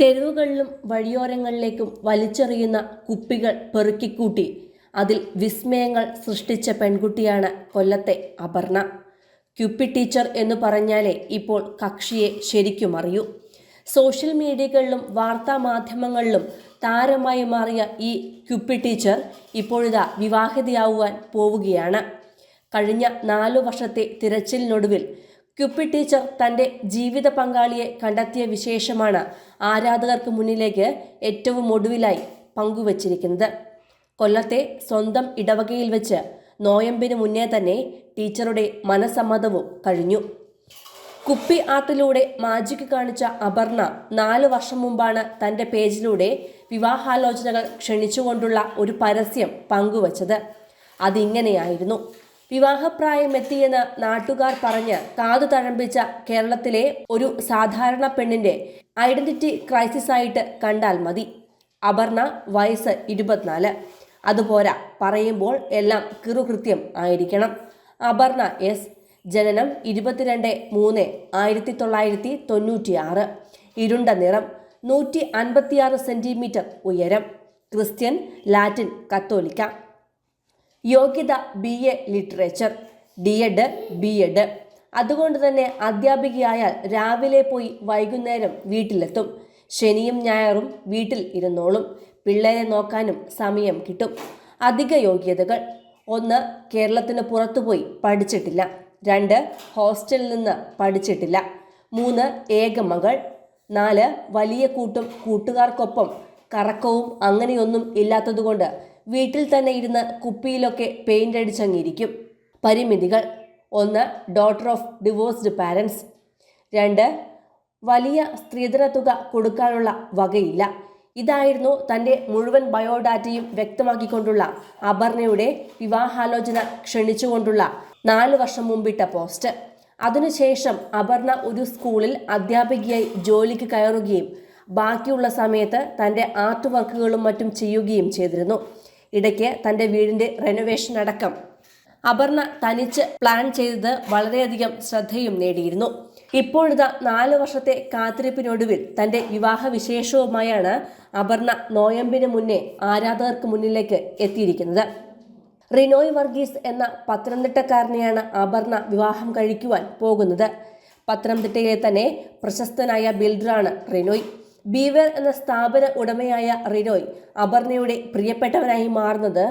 തെരുവുകളിലും വഴിയോരങ്ങളിലേക്കും വലിച്ചെറിയുന്ന കുപ്പികൾ പെറുക്കിക്കൂട്ടി. അതിൽ വിസ്മയങ്ങൾ സൃഷ്ടിച്ച പെൺകുട്ടിയാണ് കൊല്ലത്തെ അപർണ. ക്യുപ്പി ടീച്ചർ എന്ന് പറഞ്ഞാലേ ഇപ്പോൾ കക്ഷിയെ ശരിക്കും അറിയൂ. സോഷ്യൽ മീഡിയകളിലും വാർത്താ മാധ്യമങ്ങളിലും താരമായി മാറിയ ഈ ക്യുപ്പി ടീച്ചർ ഇപ്പോഴിതാ വിവാഹിതയാവുവാൻ പോവുകയാണ്. കഴിഞ്ഞ നാലു വർഷത്തെ തിരച്ചിലിനൊടുവിൽ ക്യുപ്പി ടീച്ചർ തന്റെ ജീവിത പങ്കാളിയെ കണ്ടെത്തിയ വിശേഷമാണ് ആരാധകർക്ക് മുന്നിലേക്ക് ഏറ്റവും ഒടുവിലായി പങ്കുവച്ചിരിക്കുന്നത്. കൊല്ലത്തെ സ്വന്തം ഇടവകയിൽ വെച്ച് നോയമ്പിന് മുന്നേ തന്നെ ടീച്ചറുടെ മനസമ്മതവും കഴിഞ്ഞു. കുപ്പി ആർട്ടിലൂടെ മാജിക് കാണിച്ച അപർണ നാല് വർഷം മുമ്പാണ് തന്റെ പേജിലൂടെ വിവാഹാലോചനകൾ ക്ഷണിച്ചുകൊണ്ടുള്ള ഒരു പരസ്യം പങ്കുവച്ചത്. അതിങ്ങനെയായിരുന്നു. വിവാഹപ്രായമെത്തിയെന്ന് നാട്ടുകാർ പറഞ്ഞ് കാതു തഴമ്പിച്ച കേരളത്തിലെ ഒരു സാധാരണ പെണ്ണിന്റെ ഐഡന്റിറ്റി ക്രൈസിസ് ആയിട്ട് കണ്ടാൽ മതി. അപർണ വയസ്സ് ഇരുപത്തിനാല്. അതുപോരാ പറയുമ്പോൾ എല്ലാം കിറുകൃത്യം ആയിരിക്കണം. അപർണ എസ് ജനനം ഇരുപത്തിരണ്ട് മൂന്ന് ആയിരത്തി തൊള്ളായിരത്തി തൊണ്ണൂറ്റിയാറ്. ഇരുണ്ട നിറം നൂറ്റി അൻപത്തിയാറ് സെന്റിമീറ്റർ ഉയരം. ക്രിസ്ത്യൻ ലാറ്റിൻ കത്തോലിക്ക. യോഗ്യത B A literature D Ed B Ed അതുകൊണ്ട് തന്നെ അധ്യാപികയായാൽ രാവിലെ പോയി വൈകുന്നേരം വീട്ടിലെത്തും. ശനിയും ഞായറും വീട്ടിൽ ഇരുന്നോളും. പിള്ളേരെ നോക്കാനും സമയം കിട്ടും. അധിക യോഗ്യതകൾ. ഒന്ന് കേരളത്തിന് പുറത്തുപോയി പഠിച്ചിട്ടില്ല. രണ്ട് ഹോസ്റ്റലിൽ നിന്ന് പഠിച്ചിട്ടില്ല. മൂന്ന് ഏകമകൾ നാല് വലിയ കൂട്ടും കൂട്ടുകാർക്കൊപ്പം കറക്കവും അങ്ങനെയൊന്നും ഇല്ലാത്തതുകൊണ്ട് വീട്ടിൽ തന്നെ ഇരുന്ന് കുപ്പിയിലൊക്കെ പെയിന്റ് അടിച്ചങ്ങിരിക്കും. പരിമിതികൾ. ഒന്ന് ഡോട്ടർ ഓഫ് ഡിവോഴ്സ്ഡ് പാരൻസ് രണ്ട് വലിയ സ്ത്രീധന തുക കൊടുക്കാനുള്ള വകയില്ല. ഇതായിരുന്നു തന്റെ മുഴുവൻ ബയോഡാറ്റയും വ്യക്തമാക്കിക്കൊണ്ടുള്ള അപർണയുടെ വിവാഹാലോചന ക്ഷണിച്ചുകൊണ്ടുള്ള നാല് വർഷം മുമ്പിട്ട പോസ്റ്റ്. അതിനുശേഷം അപർണ ഒരു സ്കൂളിൽ അധ്യാപികയായി ജോലിക്ക് കയറുകയും ബാക്കിയുള്ള സമയത്ത് തന്റെ ആർട്ട് വർക്കുകളും മറ്റും ചെയ്യുകയും ചെയ്തിരുന്നു. ഇടയ്ക്ക് തന്റെ വീടിന്റെ റെനോവേഷൻ അടക്കം അപർണ തനിച്ച് പ്ലാൻ ചെയ്തത് വളരെയധികം ശ്രദ്ധയും നേടിയിരുന്നു. ഇപ്പോഴിതാ നാല് വർഷത്തെ കാത്തിരിപ്പിനൊടുവിൽ തന്റെ വിവാഹ വിശേഷവുമായാണ് അപർണ നോയമ്പിന് മുന്നേ ആരാധകർക്ക് മുന്നിലേക്ക് എത്തിയിരിക്കുന്നത്. റിനോയ് വർഗീസ് എന്ന പത്തനംതിട്ടക്കാരനെയാണ് അപർണ വിവാഹം കഴിക്കുവാൻ പോകുന്നത്. പത്തനംതിട്ടയിലെ തന്നെ പ്രശസ്തനായ ബിൽഡറാണ് റിനോയ്. ബീവർ എന്ന സ്ഥാപന ഉടമയായ റിനോയ് അപർണയുടെ പ്രിയപ്പെട്ടവനായി മാറുന്നത്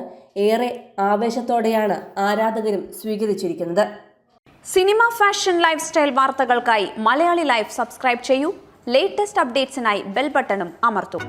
ഏറെ ആവേശത്തോടെയാണ് ആരാധകരും സ്വീകരിച്ചിരിക്കുന്നത്. സിനിമ ഫാഷൻ ലൈഫ് സ്റ്റൈൽ വാർത്തകൾക്കായി മലയാളി ലൈഫ് സബ്സ്ക്രൈബ് ചെയ്യൂ. ലേറ്റസ്റ്റ് അപ്ഡേറ്റ്സിനായി ബെൽ ബട്ടണും അമർത്തും.